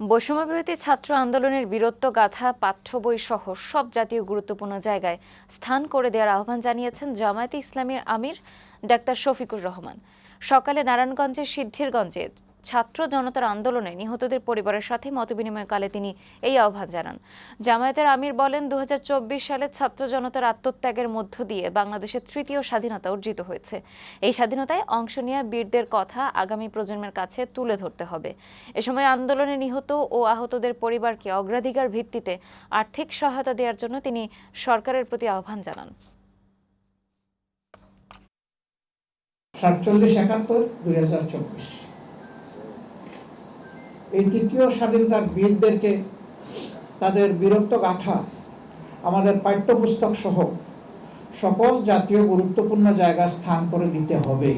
বৈষম্যবিরোধী ছাত্র আন্দোলনের বীরত্ব গাথা পাঠ্য বই সহ সব জাতীয় গুরুত্বপূর্ণ জায়গায় স্থান করে দেওয়ার আহ্বান জানিয়েছেন জামায়াতে ইসলামের আমির ডাক্তার শফিকুর রহমান। সকালে নারায়ণগঞ্জের সিদ্ধিরগঞ্জে ছাত্র জনতার আন্দোলনে নিহতদের পরিবারের সাথে মতবিনিময়কালে তিনি এই আহ্বান জানান। জামায়াতের আমির বলেন দুই হাজার চব্বিশ সালে ছাত্র জনতার আত্মত্যাগের মধ্য দিয়ে বাংলাদেশের তৃতীয় স্বাধীনতা অর্জিত হয়েছে। এই স্বাধীনতায় অংশ নেওয়া বীরদের কথা আগামী প্রজন্মের কাছে তুলে ধরতে হবে। এ সময় আন্দোলনে নিহত ও আহতদের পরিবারকে অগ্রাধিকার ভিত্তিতে আর্থিক সহায়তা দেওয়ার জন্য তিনি সরকারের প্রতি আহ্বান জানান। সাতচল্লিশ একাত্তর, দুই হাজার চব্বিশ। এই তৃতীয় স্বাধীনতার বীরদেরকে তাদের বীরত্ব গাথা আমাদের পাঠ্যপুস্তক সহ সকল জাতীয় গুরুত্বপূর্ণ জায়গা স্থান করে দিতে হবে।